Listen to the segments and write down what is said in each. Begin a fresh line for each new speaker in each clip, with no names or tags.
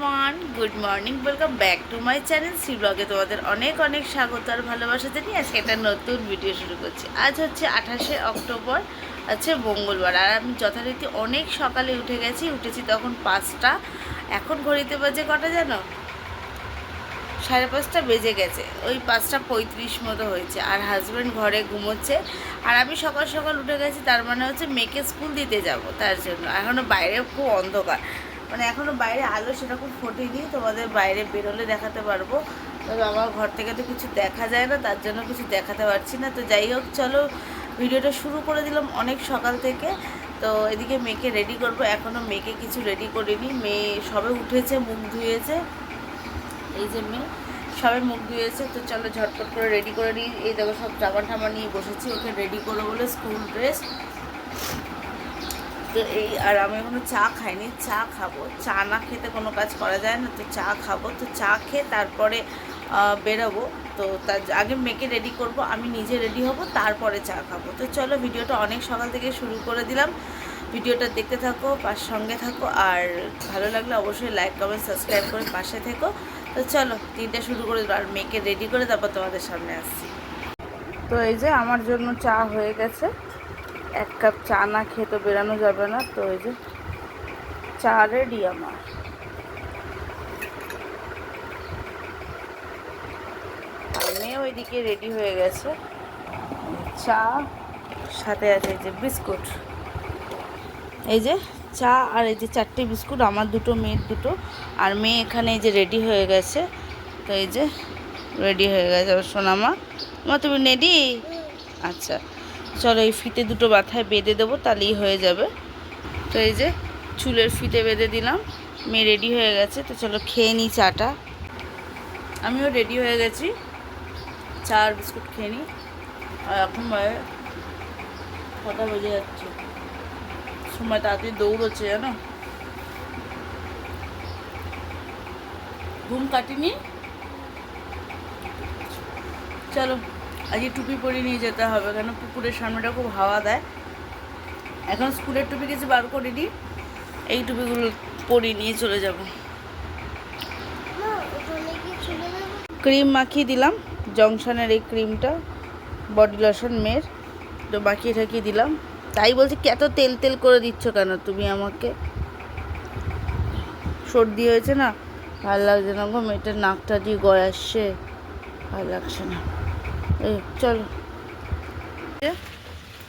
Everyone, good morning, welcome back to my channel C ব্লগে তোমাদের অনেক অনেক স্বাগত আর ভালোবাসা জানিয়ে আজকে একটা নতুন ভিডিও শুরু করছি। আজ হচ্ছে আঠাশে অক্টোবর আছে মঙ্গলবার, আর আমি যথারীতি অনেক সকালে উঠে গেছি, উঠেছি তখন পাঁচটা, এখন ঘড়িতে বাজে কটা জানো? সাড়ে পাঁচটা বেজে গেছে, ওই পাঁচটা পঁয়ত্রিশ মতো হয়েছে, আর হাজব্যান্ড ঘরে ঘুমোচ্ছে, আর আমি সকাল সকাল উঠে গেছি, তার মানে হচ্ছে মেয়েকে স্কুল দিতে যাব, তার জন্য এখনও বাইরে খুব অন্ধকার। মানে এখনও বাইরে আলো সেরকম ফোটেনি, তোমাদের বাইরে বেরোলে দেখাতে পারব। তবে আমার ঘর থেকে তো কিছু দেখা যায় না, তার জন্য কিছু দেখাতে পারছি না। তো যাই হোক, চলো, ভিডিওটা শুরু করে দিলাম অনেক সকাল থেকে। তো এদিকে মেয়েকে রেডি করব। এখনও মেয়েকে কিছু রেডি করিনি। মেয়ে সবে উঠেছে, মুখ ধুয়েছে। এই যে মেয়ে সবাই মুখ ধুয়েছে। তো চলো, ঝটপট করে রেডি করে নিই। এই দেখো, সব জামা ঠামা নিয়ে বসেছি। ওকে রেডি করব বলে স্কুল ড্রেস তো এই আর আমি এখনও চা খাইনি, চা খাব। চা না খেতে কোনো কাজ করা যায় না, তো চা খাব। তো চা খেয়ে তারপরে বেরোবো। তো তার আগে মেয়েকে রেডি করব, আমি নিজে রেডি হব, তারপরে চা খাব। তো চলো ভিডিওটা অনেক সকাল থেকে শুরু করে দিলাম। ভিডিওটা দেখতে থাকো, পাশ সঙ্গে থাকো, আর ভালো লাগলে অবশ্যই লাইক কমেন্ট সাবস্ক্রাইব করে পাশে থেকো। তো চলো দিনটা শুরু করে আর মেয়েকে রেডি করে তারপর তোমাদের সামনে আসছি। তো এই যে আমার জন্য চা হয়ে গেছে। এক কাপ চা না খেয়ে তো বেরানো যাবে না, তো এই যে চা রেডি আমার। মেয়ে ওইদিকে রেডি হয়ে গেছে। চা, সাথে আছে এই যে বিস্কুট। এই যে চা আর এই যে চারটে বিস্কুট, আমার দুটো, মেয়ের দুটো। আর মেয়ে এখানে এই যে রেডি হয়ে গেছে। তো এই যে রেডি হয়ে গেছে আমার সোনামা। মা, তুমি রেডি আচ্ছা। চলো এই ফিতে দুটো মাথায় বেঁধে দেবো, তাহলেই হয়ে যাবে। তো এই যে চুলের ফিতে বেঁধে দিলাম, মেয়ে রেডি হয়ে গেছে, তো চলো খেয়ে নিই চাটা। আমিও রেডি হয়ে গেছি, চা আর বিস্কুট খেয়ে নিই আর এখন ছটা বেজে যাচ্ছে। সময় তাড়াতাড়ি দৌড়চ্ছে, জানো? ঘুম কাটিনি? চলো। আজকে টুপি পরিয়ে নিয়ে যেতে হবে, কেন পুকুরের সামনেটা খুব হাওয়া দেয়। এখন স্কুলের টুপি কিছু বার করিনি এই টুপিগুলো পরিয়ে নিয়ে চলে যাব। ক্রিম মাখিয়ে দিলাম, জংশনের এই ক্রিমটা, বডি লোশন মেয়ের, তো মাখিয়ে ঠাকিয়ে দিলাম। তাই বলছি কি, এত তেল তেল করে দিচ্ছ কেন তুমি আমাকে? সর্দি হয়েছে না, ভালো লাগছে না গো, মেয়েটার নাকটা দিয়ে গয় আসছে ভালো লাগছে না। চলো।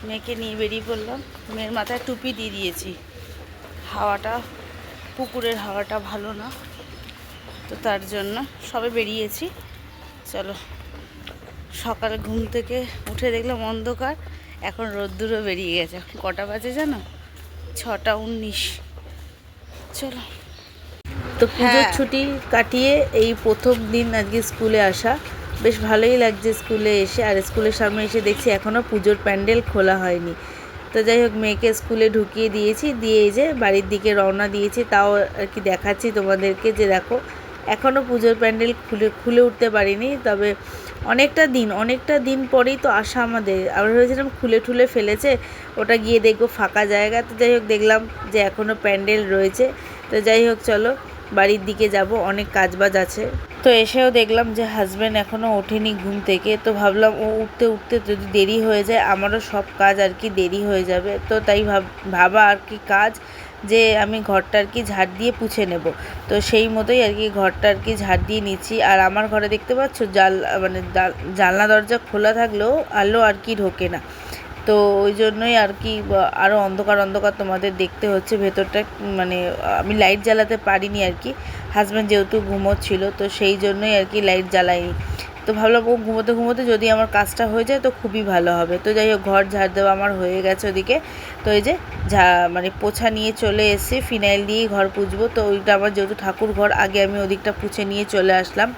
মেয়েকে নিয়ে বেরিয়ে পড়লাম। মেয়ের মাথায় টুপি দিয়ে দিয়েছি। হাওয়াটা পুকুরের হাওয়াটা ভালো না। তো তার জন্য সবে বেরিয়েছি। চলো সকালে ঘুম থেকে উঠে দেখলাম অন্ধকার। এখন রোদ্দুরও বেরিয়ে গেছে। কটা বাজে জানো? ছটা উনিশ। চলো। তো পুজোর
হ্যাঁ।
ছুটি কাটিয়ে এই প্রথম দিন আজকে স্কুলে আসা। বেশ ভালোই লাগছে স্কুলে এসে। আর স্কুলের সামনে এসে দেখছি এখনও পুজোর প্যান্ডেল খোলা হয়নি। তো যাই হোক, মেয়েকে স্কুলে ঢুকিয়ে দিয়েছি। দিয়ে এই যে বাড়ির দিকে রওনা দিয়েছি। তাও আর কি দেখাচ্ছি তোমাদেরকে যে দেখো এখনও পুজোর প্যান্ডেল খুলে খুলে উঠতে পারিনি। তবে অনেকটা দিন অনেকটা দিন পরেই তো আসা আমাদের। আমরা ভেবেছিলাম খুলে ঠুলে ফেলেছে, ওটা গিয়ে দেখব ফাঁকা জায়গা। তো যাই হোক, দেখলাম যে এখনও প্যান্ডেল রয়েছে। তো যাই হোক, চলো বাড়ির দিকে যাব, অনেক কাজবাজ আছে। তো এসেও দেখলাম যে হাজব্যান্ড এখনও ওঠেনি ঘুম থেকে, তো ভাবলাম ও উঠতে উঠতে যদি দেরি হয়ে যায়, আমারও সব কাজ আর কি দেরি হয়ে যাবে। তো তাই ভাব, ভাবা আর কি কাজ যে আমি ঘরটা আর কি ঝাড় দিয়ে পুছে নেব। তো সেই মতোই আর কি ঘরটা আর কি ঝাড় দিয়ে নিচ্ছি। আর আমার ঘরে দেখতে পাচ্ছ জাল মানে জানলা দরজা খোলা থাকলেও আলো আর কি ঢোকে না। তো ওই জন্যই আর কি আরও অন্ধকার অন্ধকার তোমাদের দেখতে হচ্ছে ভেতরটা মানে আমি লাইট জ্বালাতে পারিনি আর কি। হাজব্যান্ড যেহেতু ঘুমোচ্ছিল, তো সেই জন্যই আর কি লাইট জ্বালাইনি তো ভাবলাম ও ঘুমোতে ঘুমোতে যদি আমার কাজটা হয়ে যায় তো খুবই ভালো হবে। তো যাই হোক, ঘর ঝাড় দেওয়া আমার হয়ে গেছে ওদিকে। তো এই যে ঝা মানে পোছা নিয়ে চলে এসে ফিনাইল দিয়েই ঘর পুছবো তো ওইটা আমার যেহেতু ঠাকুর ঘর আগে আমি ওদিকটা পুছে নিয়ে চলে আসলাম।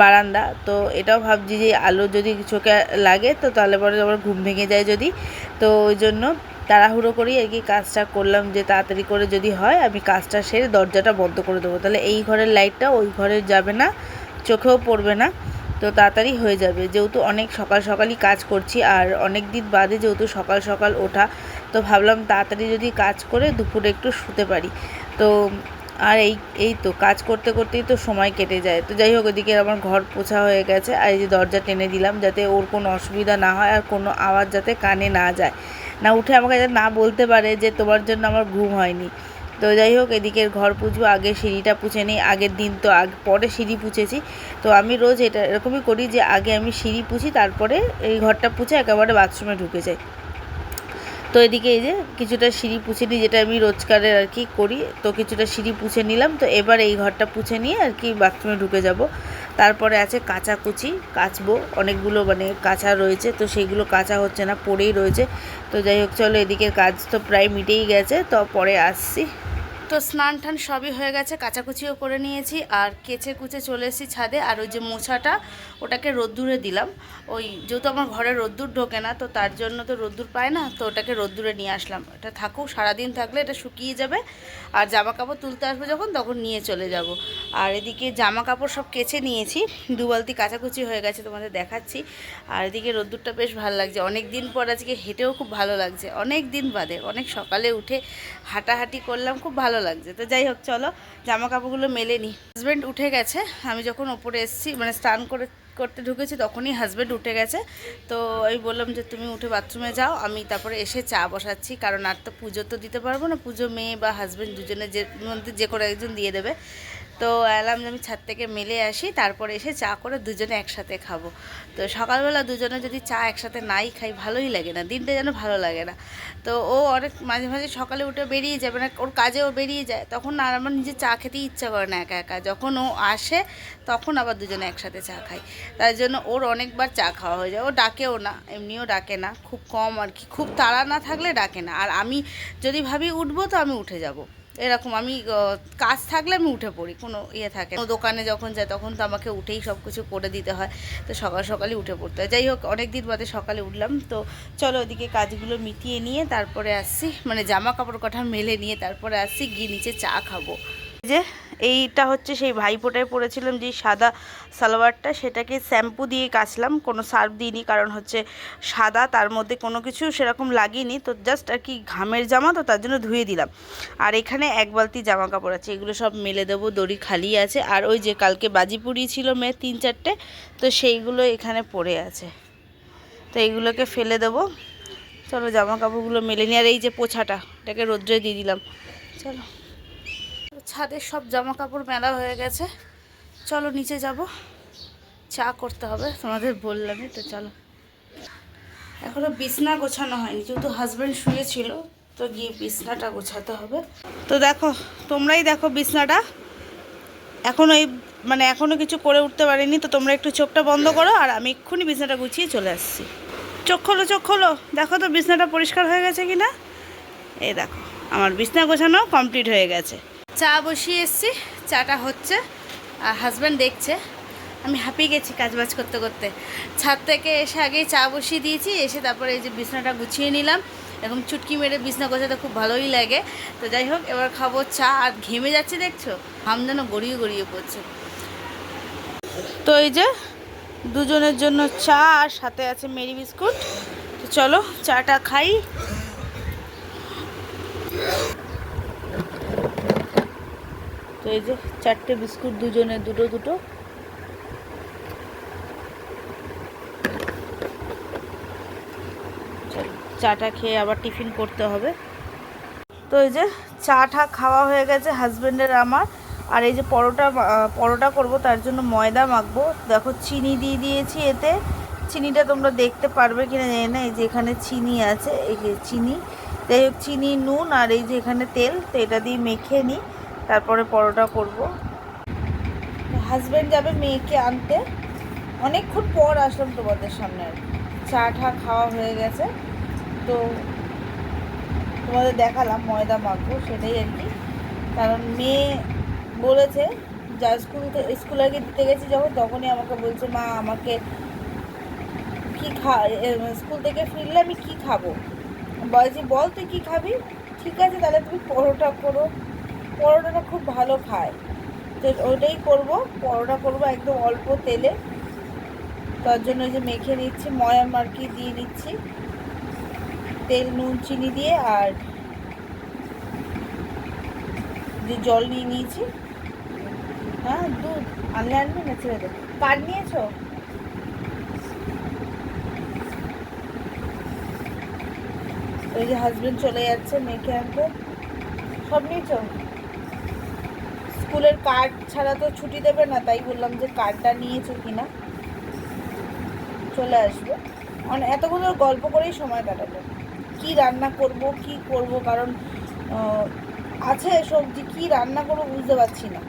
বারান্দা। তো এটাও ভাবছি যে আলো যদি চোখে লাগে, তো তাহলে পরে আমার ঘুম ভেঙে যায় যদি। তো ওই জন্য তাড়াহুড়ো করেই আর কি, কাজটা করলাম যে তাড়াতাড়ি করে যদি হয়, আমি কাজটা সেরে দরজাটা বন্ধ করে দেবো। তাহলে এই ঘরের লাইটটা ওই ঘরে যাবে না, চোখেও পড়বে না, তো তাড়াতাড়ি হয়ে যাবে। যেহেতু অনেক সকাল সকালই কাজ করছি, আর অনেক দিন বাদে যেহেতু সকাল সকাল ওঠা, তো ভাবলাম তাড়াতাড়ি যদি কাজ করে দুপুরে একটু শুতে পারি। তো আর এই এই তো কাজ করতে করতেই তো সময় কেটে যায়। তো যাই হোক, ওদিকে আমার ঘর পোছা হয়ে গেছে আর এই যে দরজা টেনে দিলাম যাতে ওর কোনো অসুবিধা না হয় আর কোনো আওয়াজ যাতে কানে না যায়। না উঠে আমাকে যাতে না বলতে পারে যে তোমার জন্য আমার ঘুম হয়নি। তো যাই হোক, এদিকের ঘর পুছবো আগে সিঁড়িটা পুছে নিই, আগের দিন তো আগে, পরে সিঁড়ি পুছেছি। তো আমি রোজ এটা এরকমই করি যে আগে আমি সিঁড়ি পুছি, তারপরে এই ঘরটা পুছে একেবারে বাথরুমে ঢুকে যাই। তো এদিকে এই যে কিছুটা সিঁড়ি পুছে নিই, যেটা আমি রোজকারের আর কি করি, তো কিছুটা সিঁড়ি পুছে নিলাম। তো এবার এই ঘরটা পুছে নিয়ে আর কি বাথরুমে ঢুকে যাব। তারপরে আছে কাচাকুচি কাচবো। অনেকগুলো মানে কাঁচা রয়েছে, তো সেইগুলো কাঁচা হচ্ছে না, পড়েই রয়েছে। তো যাই হোক, চলো এদিকে কাজ তো প্রায় মিটেই গেছে, তো পরে আসছি। তো স্নান টান সবই হয়ে গেছে, কাচাকুচিও করে নিয়েছি আর কেচে কুচে চলে এসেছি ছাদে আর ওই যে মোছাটা ওটাকে রোদ্দুরে দিলাম। ওই যেহেতু আমার ঘরে রোদ্দুর ঢোকে না, তো তার জন্য তো রোদ্দুর পায় না, তো ওটাকে রোদ্দুরে নিয়ে আসলাম। এটা থাকুক, সারাদিন থাকলে এটা শুকিয়ে যাবে আর জামা কাপড় তুলতে আসব যখন, তখন নিয়ে চলে যাব। আর এদিকে জামা কাপড় সব কেচে নিয়েছি দু বালতি কাচাকুচি হয়ে গেছে তোমাদের দেখাচ্ছি। আর এদিকে রোদ্দুরটা বেশ ভালো লাগছে অনেক দিন পর আজকে হেঁটেও খুব ভালো লাগছে অনেক দিন বাদে, অনেক সকালে উঠে হাঁটাহাঁটি করলাম, খুব ভালো লাগছে। তো যাই হোক, চলো জামা কাপড়গুলো মেলে নিই হাজব্যান্ড উঠে গেছে। আমি যখন ওপরে এসেছি মানে স্নান করে, করতে ঢুকেছি, তখনই হাজব্যান্ড উঠে গেছে। তো আমি বললাম যে, তুমি উঠে বাথরুমে যাও। আমি তারপরে এসে চা বসাচ্ছি, কারণ আর তো পুজো তো দিতে পারব না। পুজো মেয়ে বা হাজব্যান্ড দুজনে যে, মধ্যে যে কোনো একজন দিয়ে দেবে। তো এলাম আমি ছাদ থেকে মেলে আসি, তারপরে এসে চা করে দুজনে একসাথে খাব। তো সকালবেলা দুজনে যদি চা একসাথে নাই খাই, ভালোই লাগে না, দিনটা যেন ভালো লাগে না। তো ও অনেক মাঝে মাঝে সকালে উঠে বেরিয়ে যাবে না ওর কাজেও বেরিয়ে যায়, তখন আর আমার নিজে চা খেতেই ইচ্ছা করে না একা একা। যখন ও আসে, তখন আবার দুজনে একসাথে চা খাই। তার জন্য ওর অনেকবার চা খাওয়া হয়ে যায়। ও ডাকেও না, এমনিও ডাকে না, খুব কম আর কি। খুব তাড়া না থাকলে ডাকে না। আর আমি যদি ভাবি উঠবো, তো আমি উঠে যাব। এরকম আমি কাজ থাকলে আমি উঠে পড়ি, কোনো ইয়ে থাকে কোনো দোকানে যখন যাই তখন তো আমাকে উঠেই সব কিছু করে দিতে হয়, তো সকাল সকালে উঠে পড়তে হয়। যাই হোক অনেক দিন বাদে সকালে উঠলাম, তো চলো ওদিকে কাজগুলো মিটিয়ে নিয়ে তারপরে আসছি মানে জামা কাপড় কটা মেলে নিয়ে তারপরে আসছি, গিয়ে নিচে চা খাব। যে এইটা হচ্ছে সেই ভাইফোঁটায় পরেছিলাম যে সাদা সালোয়ারটা, সেটাকে শ্যাম্পু দিয়ে কাচলাম, কোনো সার্ফ দিইনি কারণ হচ্ছে সাদা, তার মধ্যে কোনো কিছু সেরকম লাগিনি, তো জাস্ট আর কি ঘামের জামা, তো তার জন্য ধুয়ে দিলাম। আর এখানে এক বালতি জামা কাপড় আছে, এগুলো সব মেলে দেবো, দড়ি খালি আছে, আর ওই যে কালকে বাজি ছিল মেয়ে তিন চারটে, তো সেইগুলো এখানে পড়ে আছে। তো এইগুলোকে ফেলে দেবো। চলো জামা কাপড়গুলো মেলে নিই আর এই যে পোছাটা, এটাকে রোদ্রে দিয়ে দিলাম। চলো। ছাদের সব জামা কাপড় মেলা হয়ে গেছে। চলো নিচে যাব। চা করতে হবে, তোমাদের বললামই, তো চলো। এখনও বিছনা গোছানো হয়নি, যেহেতু হাজব্যান্ড শুয়েছিল তো গিয়ে বিছনাটা গোছাতে হবে। তো দেখো, তোমরাই দেখো বিছনাটা। এখনও এই মানে এখনও কিছু করে উঠতে পারিনি, তো তোমরা একটু চোখটা বন্ধ করো, আর আমি এক্ষুনি বিছনাটা গুছিয়ে চলে আসছি। চোখ খোলো চোখ খোলো। দেখো তো বিছনাটা পরিষ্কার হয়ে গেছে কি না এই দেখো, আমার বিছনা গোছানো কমপ্লিট হয়ে গেছে। চা বসিয়ে এসছি। চাটা হচ্ছে। আর হাজব্যান্ড দেখছে। আমি হাঁপিয়ে গেছি কাজবাজ করতে করতে। ছাদ থেকে এসে আগেই চা বসিয়ে দিয়েছি। এসে তারপরে এই যে বিছনাটা গুছিয়ে নিলাম। এরকম চুটকি মেরে বিছনা গোছাতে খুব ভালোই লাগে। তো যাই হোক, এবার খাব চা। আর ঘেমে যাচ্ছে, দেখছ? হাম যেন গড়িয়ে গড়িয়ে পড়ছে। তো এই যে দুজনের জন্য চা আর সাথে আছে মেরি বিস্কুট। তো চলো, চাটা খাই। তো এই যে চারটে বিস্কুট দুজনে, দুটো দুটো। চাটা খেয়ে আবার টিফিন করতে হবে। তো এই যে চাটা খাওয়া হয়ে গেছে হাজব্যান্ডের আমার। আর এই যে পরোটা পরোটা করব, তার জন্য ময়দা মাখবো। দেখো চিনি দিয়ে দিয়েছি এতে। চিনিটা তোমরা দেখতে পারবে কিনা জানি না, এই যে এখানে চিনি আছে, এই যে চিনি। যাই হোক, চিনি, নুন আর এই যে এখানে তেল, তো এটা দিয়ে মেখে নিই। তারপরে পরোটা করব। হাজব্যান্ড যাবে মেয়েকে আনতে। অনেকক্ষণ পর আসলাম তোমাদের সামনে চা ঠা খাওয়া হয়ে গেছে। তো তোমাদের দেখালাম ময়দা মাখবো সেটাই আর কি। কারণ মেয়ে বলেছে, যা স্কুল স্কুল আগে দিতে গেছি যখন, তখনই আমাকে বলছে, মা, আমাকে কি খা স্কুল থেকে ফিরলে আমি কী খাব? বলছি, বল তুই কী খাবি? ঠিক আছে, তাহলে তুমি পরোটা করো। পরোটাটা খুব ভালো খায়। তো ওইটাই করব, পরোটা করব একদম অল্প তেলে। তার জন্য যে মেখে নিচ্ছি, ময়াম আর কি দিয়ে নিচ্ছি। তেল, নুন, চিনি দিয়ে আর যে জল নিয়ে নিয়েছি। হ্যাঁ দুধ আনলে আনবে না ছেড়ে দে কার্ড নিয়েছো? ওই যে হাজবেন্ড চলে যাচ্ছে মেয়েকে আনতে। সব নিয়েছো? স্কুলের কার্ড ছাড়া তো ছুটি দেবে না, তাই বললাম যে কার্ডটা নিয়েছো কিনা। চলে আসবে। এতগুলো গল্প করেই সময় কাটাবো কি রান্না করব, কি করব, কারণ আছে সবজি কি রান্না করব বুঝতে পারছি না।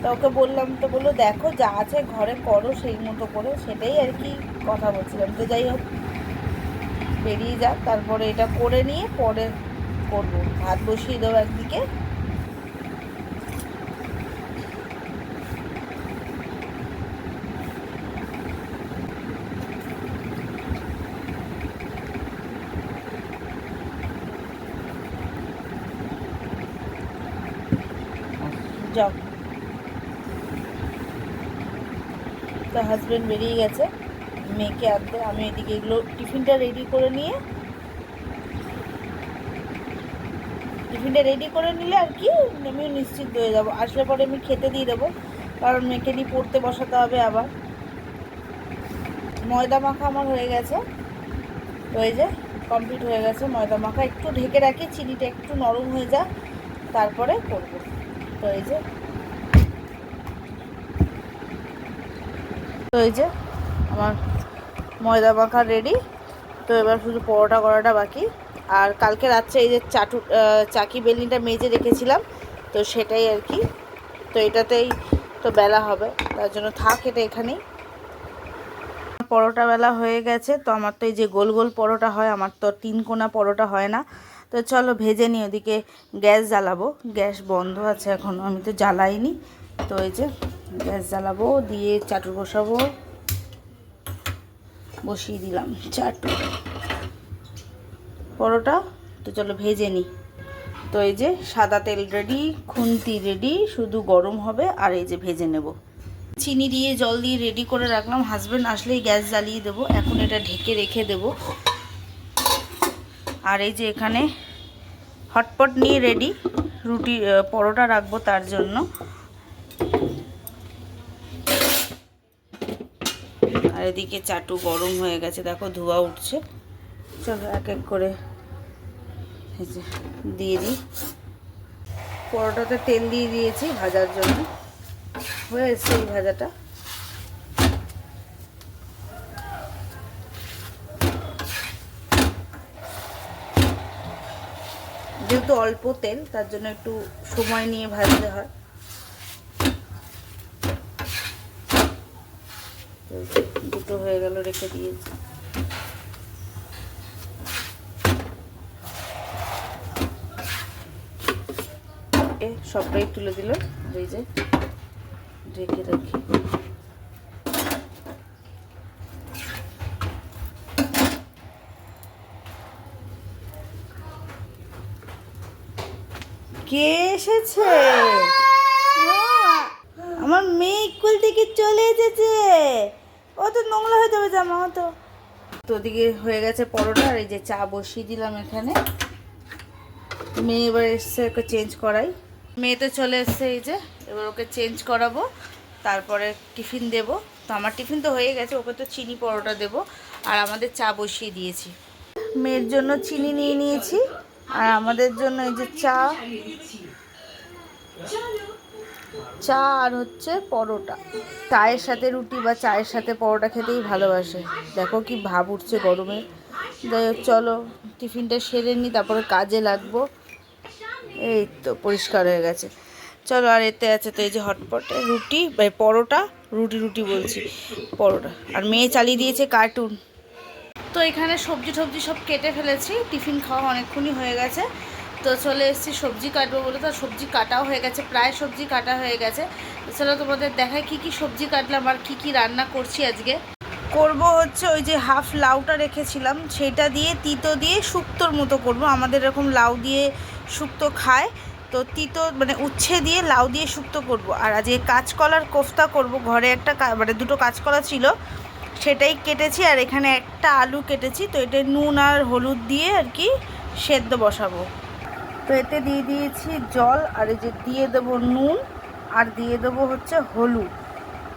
তো ওকে বললাম, তো বলল, দেখো যা আছে ঘরে করো সেই মতো করে। সেটাই আর কি কথা বলছিলাম। তো যাই হোক, বেরিয়ে যাক। তারপরে এটা করে নিয়ে পরে করব। ভাত বসিয়ে দেবো একদিকে। যাও। তো হাজবেন্ড বেরিয়ে গেছে। মেয়েকে আনতে। আমি এদিকে এগুলো টিফিনটা রেডি করে নিয়ে, টিফিনটা রেডি করে নিলে আর কি, আমিও নিশ্চিন্ত হয়ে যাব। আসলে পরে আমি খেতে দিয়ে দেবো, কারণ মেয়েকে নিয়ে পড়তে বসাতে হবে আবার। ময়দা মাখা আমার হয়ে গেছে। তো এই যে কমপ্লিট হয়ে গেছে ময়দা মাখা। একটু ঢেকে রাখি, চিনিটা একটু নরম হয়ে যাক, তারপরে করব। যে তো যে, আমার ময়দা মাখা রেডি তো এবার শুধু পরোটা করাটা বাকি। আর কালকে রাত্রে এই যে চাটু চাকি বেলনিটা মেজে রেখেছিলাম, তো সেটাই আর কি। তো এটাতেই তো বেলা হবে, তার জন্য থাক এটা এখানেই। পরোটা বেলা হয়ে গেছে, তো আমার তো এই যে গোল গোল পরোটা হয়, আমার তো তিন কোনা পরোটা হয় না। তো চলো ভেজে নিই, ওদিকে গ্যাস জ্বালাবো। গ্যাস বন্ধ আছে এখন, আমি তো জ্বালাইনি। তো এই যে গ্যাস জ্বালাবো, দিয়ে চাটু বসাবো। বসিয়ে দিলাম চাটু। পরোটা, তো চলো ভেজে নিই। তো এই যে সাদা তেল রেডি খুন্তি রেডি শুধু গরম হবে, আর এই যে ভেজে নেব। চিনি দিয়ে জল দিয়ে রেডি করে রাখলাম হাজব্যান্ড আসলেই গ্যাস জ্বালিয়ে দেবো। এখন এটা ঢেকে রেখে দেব। আর এই যে এখানে হটপট নিয়ে রেডি রুটি পরোটা রাখব তার জন্য। আর এদিকে চাটু গরম হয়ে গেছে, দেখো ধোয়া উঠছে। চলো এক এক করে দিয়ে দিই। পরোটাতে তেল দিয়ে দিয়েছি ভাজার জন্য। হয়ে এসছে এই ভাজাটা। যেহেতু অল্প তেল, তার জন্য একটু সময় নিয়ে ভাজতে হয়। দুটো হয়ে গেল, রেখে দিয়েছি। সবটাই তুলে দিল এই যে ঢেকে রাখি কে এসেছে। আমার মেয়ে স্কুল থেকে চলে এসেছে। ও তো নোংরা হয়ে যাবে জামা তো। তো ওদিকে হয়ে গেছে পরোটা আর এই যে চা বসিয়ে দিলাম এখানে। মেয়ে এবার এসছে ওকে চেঞ্জ করাই। মেয়ে তো চলে এসছে এই যে এবার ওকে চেঞ্জ করাবো। তারপরে টিফিন দেব। তো আমার টিফিন তো হয়ে গেছে ওকে তো চিনি পরোটা দেব। আর আমাদের চা বসিয়ে দিয়েছি। মেয়ের জন্য চিনি নিয়ে নিয়েছি। আর আমাদের জন্য এই যে চা চা আর হচ্ছে পরোটা। চায়ের সাথে রুটি বা চায়ের সাথে পরোটা খেতেই ভালোবাসে। দেখো কি ভাব উঠছে গরমে। যাই হোক, চলো, টিফিনটা সেরে নিই তারপরে কাজে লাগবো। এই তো, পরিষ্কার হয়ে গেছে। চলো, আর এতে আছে তো এই যে হটপটে রুটি বা পরোটা, রুটি রুটি বলছি, পরোটা। আর মেয়ে চালিয়ে দিয়েছে কার্টুন। তো এখানে সবজি টবজি সব কেটে ফেলেছি। টিফিন খাওয়া অনেকক্ষণই হয়ে গেছে। তো চলে এসেছি, সবজি কাটবো বলে। তো সবজি কাটাও হয়ে গেছে, প্রায় সবজি কাটা হয়ে গেছে। চলো তোমাদের দেখায় কি কি সবজি কাটলাম আর কি কি রান্না করছি আজকে। করব হচ্ছে ওই যে হাফ লাউটা রেখেছিলাম, সেটা দিয়ে তিতো দিয়ে শুক্তোর মতো করব। আমাদের এরকম লাউ দিয়ে শুক্তো খায়, তো তিতো মানে উচ্ছে দিয়ে লাউ দিয়ে শুক্তো করব। আর আজকে কাঁচকলার কোফতা করব। ঘরে একটা মানে দুটো কাঁচকলা ছিল, সেটাই কেটেছি। আর এখানে একটা আলু কেটেছি, তো এটা নুন আর হলুদ দিয়ে আর কি সেদ্ধ বসাবো। তো এতে দিয়ে দিয়েছি জল, আর এই যে দিয়ে দেবো নুন, আর দিয়ে দেবো হচ্ছে হলুদ।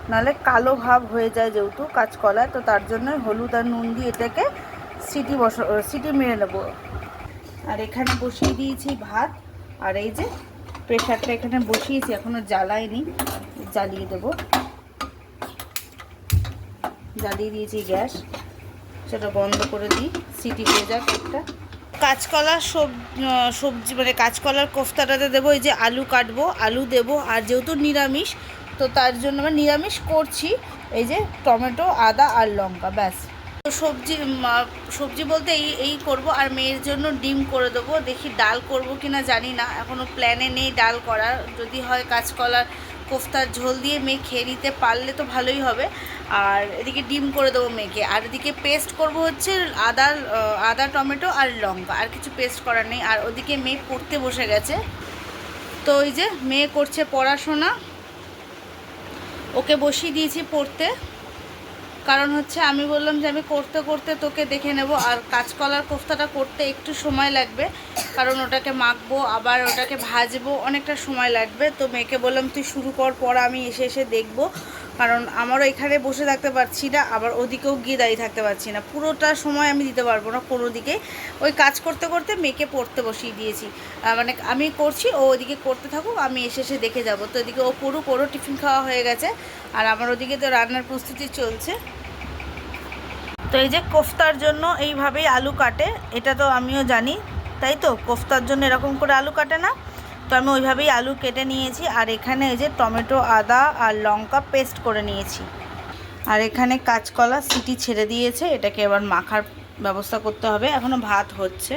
নাহলে কালো ভাব হয়ে যায় যেহেতু কাঁচকলায়, তো তার জন্য হলুদ আর নুন দিয়ে এটাকে সিটি বসা সিটি মেরে নেব। আর এখানে বসিয়ে দিয়েছি ভাত, আর এই যে প্রেশারটা এখানে বসিয়েছি এখনও জ্বালাইনি, জ্বালিয়ে দেবো। জ্বালিয়ে দিয়েছি গ্যাস, সেটা বন্ধ করে দিই, সিটি পেয়ে যাক একটা। কাঁচকলার সব সবজি মানে কাঁচকলার কোফতাটাতে দেবো, এই যে আলু কাটবো, আলু দেবো, আর যেহেতু নিরামিষ, তো তার জন্য মানে নিরামিষ করছি, এই যে টমেটো, আদা আর লঙ্কা, ব্যাস। তো সবজি সবজি বলতে এই এই করব, আর মেয়ের জন্য ডিম করে দেবো, দেখি ডাল করব কিনা জানি না এখনও প্ল্যানে নেই ডাল করার, যদি হয় কাঁচকলার কোফতার ঝোল দিয়ে মেয়ে খেয়ে নিতে পারলে তো ভালোই হবে। আর এদিকে ডিম করে দেবো মেয়েকে। আর এদিকে পেস্ট করব হচ্ছে আদা আদা, টমেটো আর লঙ্কা। আর কিছু পেস্ট করার নেই। আর ওদিকে মেয়ে পড়তে বসে গেছে। তো ওই যে মেয়ে করছে পড়াশোনা। ওকে বসিয়ে দিয়েছি পড়তে। কারণ হচ্ছে আমি বললাম যে আমি করতে করতে তোকে দেখে নেব, আর কাঁচকলার কোফতাটা করতে একটু সময় লাগবে। কারণ ওটাকে মাখবো, আবার ওটাকে ভাজবো, অনেকটা সময় লাগবে। তো মেয়েকে বললাম, তুই শুরু কর, পর আমি এসে এসে দেখব। কারণ আমারও এখানে বসে থাকতে পারছি না, আবার ওদিকেও গিয়ে দাঁড়িয়ে থাকতে পারছি না। পুরোটা সময় আমি দিতে পারব না কোনো দিকে। ওই কাজ করতে করতে মেয়েকে পড়তে বসিয়ে দিয়েছি। মানে আমি করছি, ও ওদিকে করতে থাকুক, আমি এসে এসে দেখে যাব। তো এদিকে ও পড়ুক, ওরও টিফিন খাওয়া হয়ে গেছে, আর আমার ওদিকে তো রান্নার প্রস্তুতি চলছে। তো এই যে কোফতার জন্য এইভাবেই আলু কাটে, এটা তো আমিও জানি, তাই তো? কোফতার জন্য এরকম করে আলু কাটে না? তো আমি ওইভাবেই আলু কেটে নিয়েছি, আর এখানে এই যে টমেটো, আদা আর লঙ্কা পেস্ট করে নিয়েছি। আর এখানে কাঁচকলা সিটি ছেড়ে দিয়েছে, এটাকে এবার মাখার ব্যবস্থা করতে হবে এখনও ভাত হচ্ছে।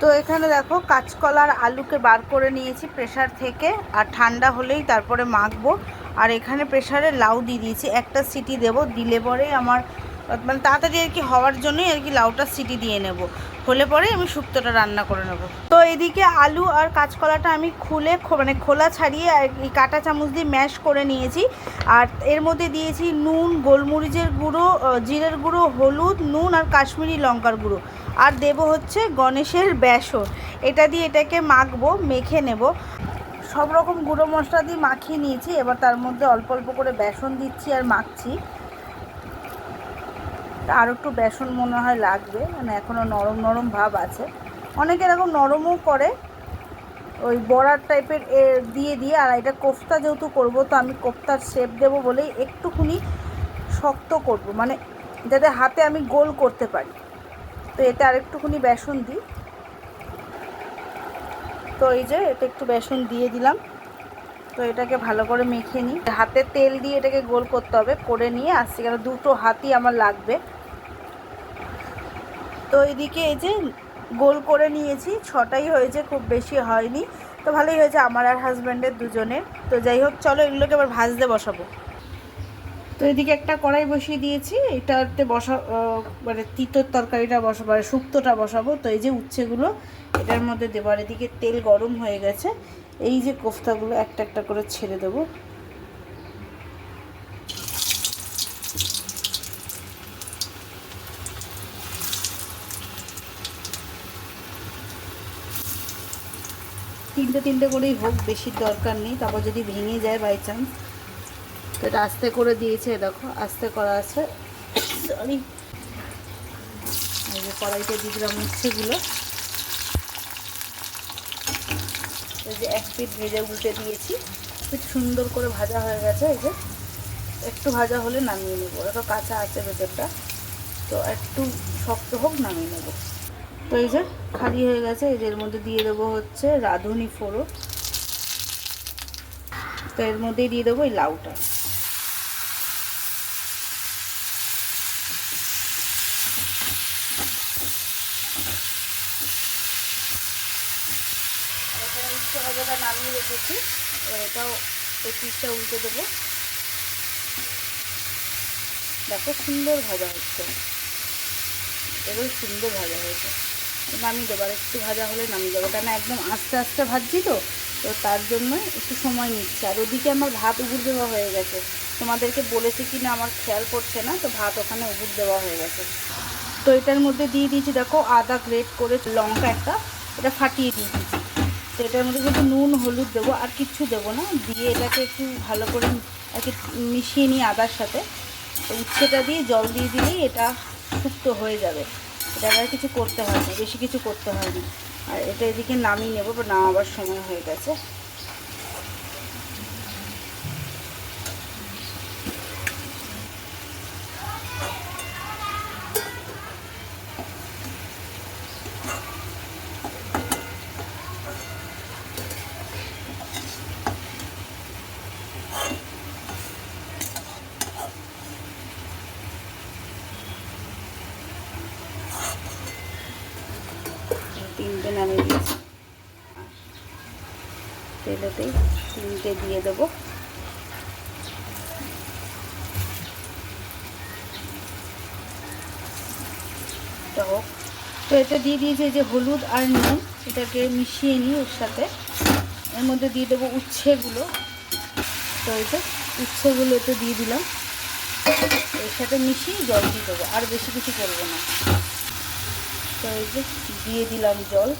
তো এখানে দেখো, কাঁচকলার আলুকে বার করে নিয়েছি প্রেশার থেকে, আর ঠান্ডা হলেই তারপরে মাখবো। আর এখানে প্রেশারে লাউ দিয়ে দিয়েছি, একটা সিটি দেবো, দিলে পরেই আমার মানে তাড়াতাড়ি আর কি হওয়ার জন্যই আর কি লাউটা সিটি দিয়ে নেব। হলে পরে আমি শুক্তোটা রান্না করে নেব। তো এদিকে আলু আর কাঁচকলাটা আমি খুলে মানে খোলা ছাড়িয়ে আর এই কাঁটা চামচ দিয়ে ম্যাশ করে নিয়েছি। আর এর মধ্যে দিয়েছি নুন, গোলমরিচের গুঁড়ো জিরের গুঁড়ো, হলুদ, নুন আর কাশ্মীরি লঙ্কার গুঁড়ো। আর দেব হচ্ছে গণেশের বেসন। এটা দিয়ে এটাকে মাখবো, মেখে নেব। সব রকম গুঁড়ো মশলা দিয়ে মাখিয়ে নিয়েছি। এবার তার মধ্যে অল্প অল্প করে বেসন দিচ্ছি আর মাখছি। আর একটু বেসন মনে হয় লাগবে। মানে এখনও নরম নরম ভাব আছে। অনেকে এরকম নরমও করে। ওই বড়ার টাইপের দিয়ে দিয়ে আর এটা কোফতা যেহেতু করব, তো আমি কোফতার শেপ দেবো বলেই একটুখানি শক্ত করব। মানে যাতে হাতে আমি গোল করতে পারি। তো এতে আরেকটুখানি বেসন দিই। তো এই যে এটা একটু বেসন দিয়ে দিলাম। তো এটাকে ভালো করে মেখে নিই। হাতে তেল দিয়ে এটাকে গোল করতে হবে। করে নিয়ে আসছি। কারণ দুটো হাতই আমার লাগবে। তো এদিকে এই যে গোল করে নিয়েছি, ছটাই হয়েছে, খুব বেশি হয়নি। তো ভালোই হয়েছে আমার আর হাজব্যান্ডের দুজনের। তো যাই হোক, চলো এগুলোকে আবার ভাজতে বসাবো। তো এদিকে একটা কড়াই বসিয়ে দিয়েছি, এটাতে বসা মানে তিতর তরকারিটা বসাবো মানে শুক্তোটা বসাবো। তো এই যে উচ্ছেগুলো, এটার মধ্যে দেবো। আর এদিকে তেল গরম হয়ে গেছে। এই যে কোফতাগুলো একটা একটা করে ছেড়ে দেবো। তিনটে তিনটে করেই হোক বেশি দরকার নেই। তারপর যদি ভেঙে যায় বাই চান্স তো এটা আস্তে করে দিয়েছে দেখো, আস্তে করা আছে। সরি যে কড়াইতে দিলাম উচ্ছেগুলো যে এক পিঠ ভেজে উল্টে দিয়েছি। খুব সুন্দর করে ভাজা হয়ে গেছে এই যে। একটু ভাজা হলে নামিয়ে নেব। তো কাঁচা আছে ভেতরটা। তো একটু শক্ত হোক, নামিয়ে নেব। তো এই যে খালি হয়ে গেছে, এই যে এর মধ্যে দিয়ে দেবো হচ্ছে রাঁধুনি ফোড়ো তো এর মধ্যেই দিয়ে দেবো এই লাউটা। নামিয়ে রেখেছি পিসটা উল্টে দেবো দেখো সুন্দর ভাজা হচ্ছে। এবার সুন্দর ভাজা হয়েছে। নামিয়ে দেবো, আর একটু ভাজা হলে নামিয়ে দেবো। কেন একদম আস্তে আস্তে ভাজছি তো তো তার জন্য একটু সময় নিচ্ছে। আর ওদিকে আমার ভাত উগুর দেওয়া হয়ে গেছে। তোমাদেরকে বলেছি কি না আমার খেয়াল পড়ছে না, তো ভাত ওখানে উগুর দেওয়া হয়ে গেছে। তো এটার মধ্যে দিয়ে দিয়েছি, দেখো, আদা গ্রেট করে লঙ্কা একটা, এটা ফাটিয়ে দিয়ে দিয়েছি। তো এটার মধ্যে কিন্তু নুন, হলুদ দেবো, আর কিচ্ছু দেবো না। দিয়ে এটাকে একটু ভালো করে আর কি মিশিয়ে নিই আদার সাথে। তো উচ্ছেটা দিয়ে জল দিয়ে দিলেই এটা শুক্তো হয়ে যাবে। এটা আবার কিছু করতে হয় না বেশি কিছু করতে হয় না আর এটা এদিকে নামিয়ে নেব নামাবার সময় হয়ে গেছে তিনটে নামিয়ে দিয়েছি তেলেতেই তিনটে দিয়ে দেবো এটা হোক তো এটা দিয়ে দিয়েছি যে হলুদ আর নুন, এটাকে মিশিয়ে নিই ওর সাথে। এর মধ্যে দিয়ে দেবো উচ্ছেগুলো। তো যে উচ্ছেগুলো একটু দিয়ে দিলাম। এর সাথে মিশিয়ে জল দিয়ে দেবো, আর বেশি কিছু করব না। তো এই যে দিয়ে দিলাম জল।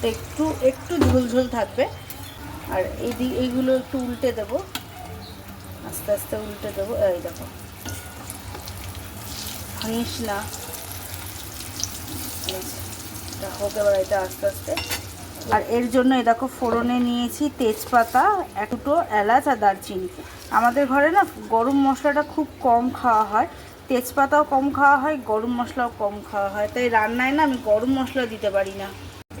তো একটু একটু ঝোল ঝোল থাকবে। আর এই এইগুলো একটু উল্টে দেবো। আস্তে আস্তে উল্টে দেবো, এই দেখো। এটা এটা আস্তে আস্তে। আর এর জন্য এই দেখো ফোড়নে নিয়েছি তেজপাতা দুটো এলাচ আর দারচিনি। আমাদের ঘরে না গরম মশলাটা খুব কম খাওয়া হয়, তেজপাতাও কম খাওয়া হয়, গরম মশলাও কম খাওয়া হয়। তাই রান্নায় না আমি গরম মশলা দিতে পারি না।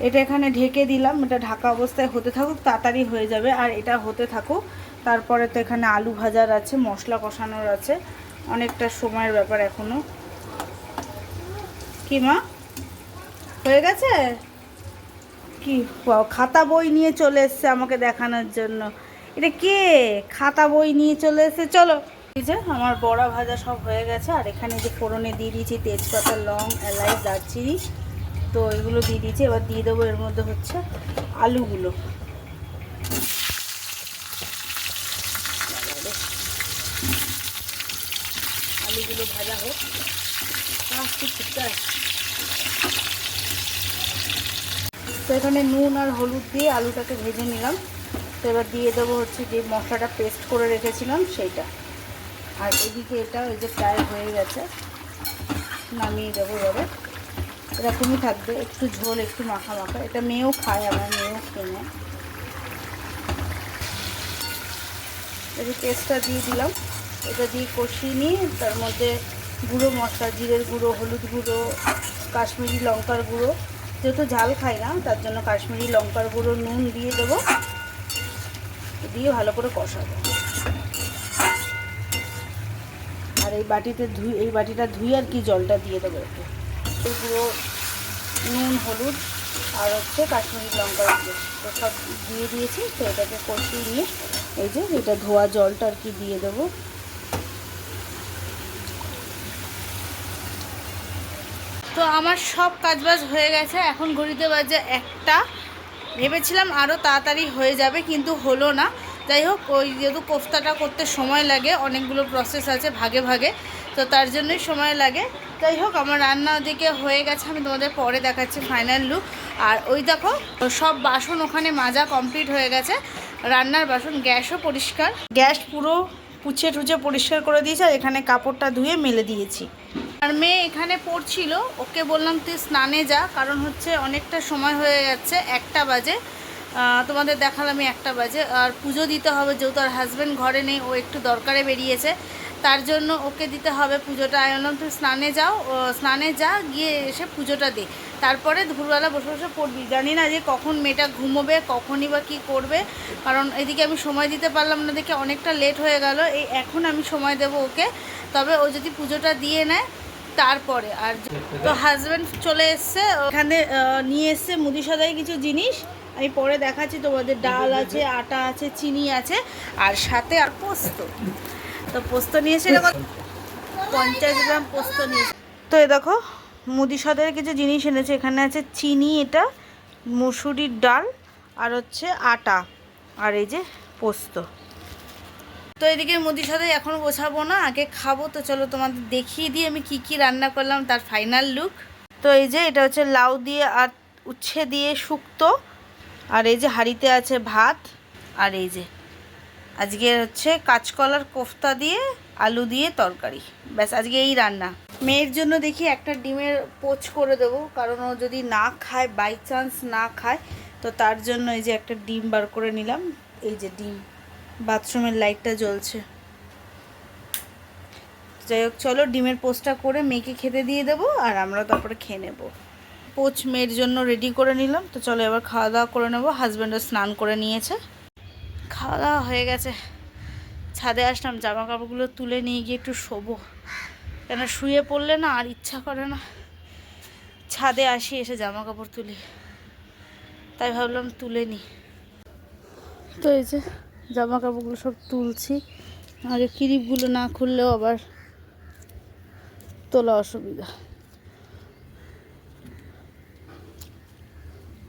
এটা এখানে ঢেকে দিলাম, এটা ঢাকা অবস্থায় হতে থাকুক, তাড়াতাড়ি হয়ে যাবে, আর এটা হতে থাকুক। তারপরে তো এখানে আলু ভাজার আছে, মশলা কষানোর আছে। অনেকটা সময়ের ব্যাপার এখনও কি মা? হয়ে গেছে? কি খাতা বই নিয়ে চলে এসছে আমাকে দেখানোর জন্য। এটা কে? খাতা বই নিয়ে চলে এসছে। চলো। আমার বড়া ভাজা সব হয়ে গেছে আর এখানে যে ফোড়নে দিয়ে দিয়েছি তেজপাতা লং এলাচ দারচিনি তো এগুলো দিয়ে দিয়েছি। এবার দিয়ে দেবো এর মধ্যে হচ্ছে আলুগুলো। আলুগুলো ভাজা হোক। আহ, কি তো এখানে নুন আর হলুদ দিয়ে আলুটাকে ভেজে নিলাম। তো এবার দিয়ে দেবো হচ্ছে যে মশলাটা পেস্ট করে রেখেছিলাম সেইটা। আর এদিকে এটা ওই যে প্রায় হয়ে গেছে, নামিয়ে দেবো এবারে। এরকমই থাকবে, একটু ঝোল, একটু মাখা মাখা। এটা মেয়েও খায়, আমার মেয়েও নেয় এই পেস্টটা দিয়ে দিলাম। এটা দিয়ে কষিয়ে নিয়ে তার মধ্যে গুঁড়ো মশলা, জিরের গুঁড়ো, হলুদ গুঁড়ো, কাশ্মীরি লঙ্কার গুঁড়ো যেহেতু ঝাল খাই না, তার জন্য কাশ্মীরি লঙ্কার গুঁড়ো, নুন দিয়ে দেবো। দিয়ে ভালো করে কষাবো। আর এই বাটিতে ধুই, এই বাটিটা ধুই আর কি জলটা দিয়ে দেবো একটু। গুঁড়ো নুন, হলুদ আর হচ্ছে কাশ্মীরি লঙ্কার গুঁড়ো। তো সব দিয়ে দিয়েছি, তো এটাকে কষিয়ে নিয়ে এই যে এটা ধোয়া জলটা আর কি দিয়ে দেবো। তো আমার সব কাজবাজ হয়ে গেছে। এখন ঘড়িতে বাজে একটা। ভেবেছিলাম আরও তাড়াতাড়ি হয়ে যাবে, কিন্তু হলো না। যাই হোক, ওই যেহেতু কোফতাটা করতে সময় লাগে, অনেকগুলো প্রসেস আছে ভাগে ভাগে, তো তার জন্যই সময় লাগে। যাই হোক, আমার রান্না ওদিকে হয়ে গেছে, আমি তোমাদের পরে দেখাচ্ছি ফাইনাল লুক আর ওই দেখো, সব বাসন ওখানে মাজা কমপ্লিট হয়ে গেছে। রান্নার বাসন, গ্যাসও পরিষ্কার। গ্যাস পুরো পুছে টুচে পরিষ্কার করে দিয়েছে, আর এখানে কাপড়টা ধুয়ে মেলে দিয়েছি। আর মেয়ে এখানে পড়ছিল। ওকে বললাম, তুই স্নানে যা, কারণ হচ্ছে অনেকটা সময় হয়ে যাচ্ছে একটা বাজে। তোমাদের দেখালাম একটা বাজে। আর পুজো দিতে হবে, যেহেতু আর হাজব্যান্ড ঘরে নেই, ও একটু দরকারে বেরিয়েছে। তার জন্য ওকে দিতে হবে পুজোটা। আমি বললাম তুই স্নানে যাও স্নানে যা, গিয়ে এসে পুজোটা দে। তারপরে দুপুরবেলা বসে বসে পড়বি। জানি না যে কখন মেয়েটা ঘুমোবে, কখনই বা কী করবে। কারণ এদিকে আমি সময় দিতে পারলাম না দেখে অনেকটা লেট হয়ে গেল। এই এখন আমি সময় দেব ওকে। তবে ও যদি পুজোটা দিয়ে নেয় তারপরে আর তো হাজব্যান্ড চলে এসছে, ওখানে নিয়ে এসছে মুদি সদাই কিছু জিনিস। আমি পরে দেখাচ্ছি তোমাদের ডাল আছে, আটা আছে, চিনি আছে, আর সাথে আর পোস্ত। তো পোস্ত নিয়েছে পঞ্চাশ গ্রাম পোস্ত নিয়েছে। তো এ দেখো, মুদি সদাইয়ের কিছু জিনিস এনেছে। এখানে আছে চিনি, এটা, মুসুরির ডাল, আর হচ্ছে আটা, আর এই যে পোস্ত। তো এদিকে মুদির সাথে এখন গোছাবো না, আগে খাব। তো চলো তোমাদের দেখিয়ে দিই আমি কি কি রান্না করলাম তার ফাইনাল লুক তো এই যে এটা হচ্ছে লাউ দিয়ে আর উচ্ছে দিয়ে শুক্তো, আর এই যে হাঁড়িতে আছে ভাত, আর এই যে আজকে হচ্ছে কাঁচকলার কোফতা দিয়ে আলু দিয়ে তরকারি। ব্যাস, আজকে এই রান্না। মেয়ের জন্য দেখি একটা ডিমের পোচ করে দেবো, কারণ ও যদি না খায় বাই চান্স না খায়, তো তার জন্য এই যে একটা ডিম বার করে নিলাম। এই যে ডিম। বাথরুমের লাইটটা জ্বলছে। যাই হোক, চলো ডিমের পোস্টটা করে মেয়েকে খেতে দিয়ে দেবো আর আমরা তারপরে খেয়ে নেব। পোচ মেয়ের জন্য রেডি করে নিলাম, তো চলো এবার খাওয়া দাওয়া করে নেব। হাজব্যান্ডও স্নান করে নিয়েছে। খাওয়া দাওয়া হয়ে গেছে। ছাদে আসলাম জামা কাপড়গুলো তুলে নিয়ে গিয়ে একটু শোবো। কেন শুয়ে পড়লে না আর ইচ্ছা করে না। ছাদে আসি, এসে জামা কাপড় তুলি। তাই ভাবলাম তুলে নিই তো এই যে জামা কাপড়গুলো সব তুলছি। আর ক্লিপগুলো না খুললেও আবার তোলা অসুবিধা।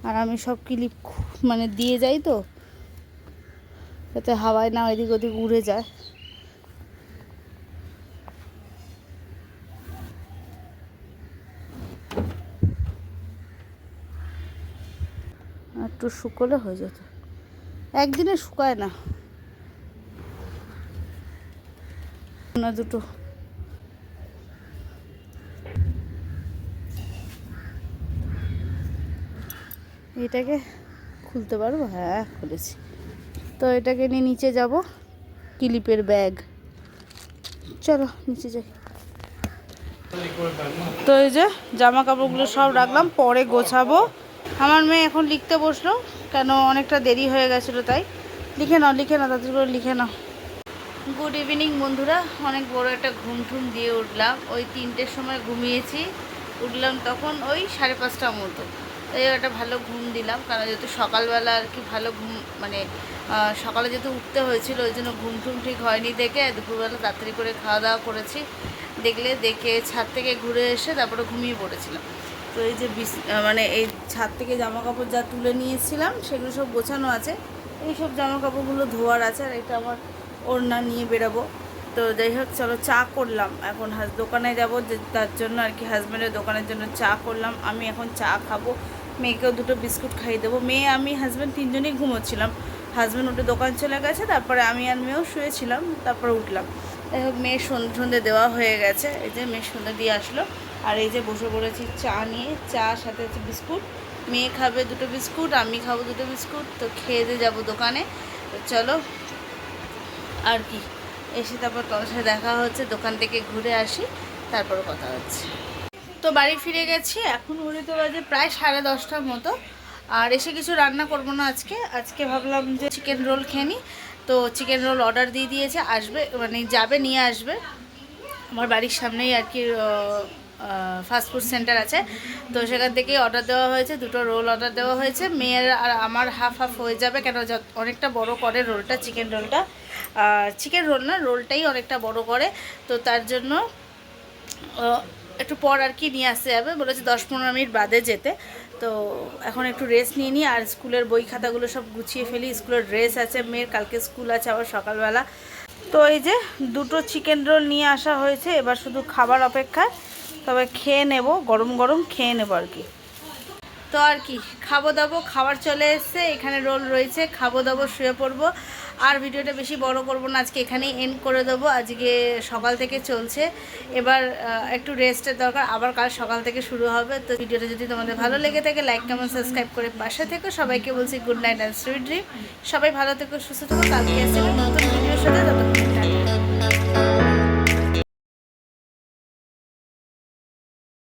আর আমি সব ক্লিপ মানে দিয়ে যাই তো, যাতে হাওয়ায় না এদিক ওদিক উড়ে যায়। একটু শুকোলে হয়ে যেত। একদিনে শুকায় না। দুটো। এটাকে খুলতে পারব? হ্যাঁ খুলেছি। তো এটাকে নিয়ে নিচে যাব, ক্লিপের ব্যাগ। চলো, নিচে যাই। তো এই যে জামা কাপড়গুলো সব রাখলাম, পরে গোছাবো। আমার মেয়ে এখন লিখতে বসল। কেন? অনেকটা দেরি হয়ে গেছিল তাই। লিখে নাও লিখে নাও তাদের করে লিখে নাও। গুড ইভিনিং বন্ধুরা। অনেক বড় একটা ঘুম টুম দিয়ে উঠলাম। ওই তিনটের সময় ঘুমিয়েছি। উঠলাম তখন ওই সাড়ে পাঁচটার মতো। তাই একটা ভালো ঘুম দিলাম। কারণ যেহেতু সকালবেলা আর কি ভালো ঘুম মানে সকালে যেহেতু উঠতে হয়েছিল, ওই জন্য ঘুম টুম ঠিক হয়নি দেখে দুপুরবেলা তাড়াতাড়ি করে খাওয়া দাওয়া করেছি। দেখলে দেখে ছাদ থেকে ঘুরে এসে তারপরে ঘুমিয়ে পড়েছিলাম। তো এই যে মানে এই ছাদ থেকে জামা কাপড় যা তুলে নিয়েছিলাম, সেগুলো সব গোছানো আছে। এই সব জামা কাপড়গুলো ধোয়ার আছে আর এটা আমার ওড়না নিয়ে বেরাবো। তো যাই হোক, চলো চা করলাম। এখন হাজ দোকানে যাব তার জন্য আর কি হাজব্যান্ডের দোকানের জন্য চা করলাম। আমি এখন চা খাব। মেয়েকেও দুটো বিস্কুট খাইয়ে দেবো। মেয়ে, আমি, হাজব্যান্ড তিনজনেই ঘুমোচ্ছিলাম। হাজব্যান্ড উঠে দোকান চলে গেছে, তারপরে আমি আর মেয়েও শুয়েছিলাম, তারপরে উঠলাম। যাই হোক মেয়ে সন্ধে দেওয়া হয়ে গেছে। এই যে মেয়ের সন্ধে দিয়ে আসলো। আর এই যে বসে পড়েছি চা নিয়ে, চা, সাথে হচ্ছে বিস্কুট। মেয়ে খাবে দুটো বিস্কুট, আমি খাব দুটো বিস্কুট, তো খেয়ে দিয়ে যাব দোকানে। তো চলো, আর কি। এসে তারপর তোমার সাথে দেখা হচ্ছে, দোকান থেকে ঘুরে আসি, তারপর কথা হচ্ছে। তো বাড়ি ফিরে গেছি, এখন ঘুরিতে বাজে প্রায় সাড়ে দশটার মতো। আর এসে কিছু রান্না করব না আজকে। আজকে ভাবলাম যে চিকেন রোল খেয়ে তো চিকেন রোল অর্ডার দিয়ে দিয়েছে, আসবে মানে যাবে, নিয়ে আসবে। আমার বাড়ির সামনেই আর কি ফাস্টফুড সেন্টার আছে। তো সেখান থেকেই অর্ডার দেওয়া হয়েছে, দুটো রোল অর্ডার দেওয়া হয়েছে। মেয়ের আর আমার হাফ হাফ হয়ে যাবে কেন অনেকটা বড় করে রোলটা চিকেন রোলটা চিকেন রোল না রোলটাই অনেকটা বড় করে। তো তার জন্য একটু পর আর কি নিয়ে আসতে যাবে। বলেছে দশ পনেরো মিনিট বাদে যেতে। তো এখন একটু রেস্ট নিয়ে নিই। আর স্কুলের বই খাতাগুলো সব গুছিয়ে ফেলি। স্কুলের ড্রেস আছে, মেয়ের কালকে স্কুল আছে, আবার সকালবেলা। তো এই যে দুটো চিকেন রোল নিয়ে আসা হয়েছে। এবার শুধু খাবার অপেক্ষায়। তবে খেয়ে নেব, গরম গরম খেয়ে নেব আর কি। তো আর কি, খাব দাবো, খাবার চলে এসছে, এখানে রোল রয়েছে, খাব দাবো, শুয়ে পড়ব। আর ভিডিওটা বেশি বড় করব না, আজকে এখানেই এন্ড করে দেবো। আজকে সকাল থেকে চলছে। এবার একটু রেস্টের দরকার, আবার কাল সকাল থেকে শুরু হবে। তো ভিডিওটা যদি তোমাদের ভালো লেগে থাকে লাইক কমেন্ট সাবস্ক্রাইব করে পাশে থেকো। সবাইকে বলছি good night and sweet dream সবাই ভালো থেকো, সুস্থ থেকো। কালকে আসছে নতুন ভিডিওর সাথে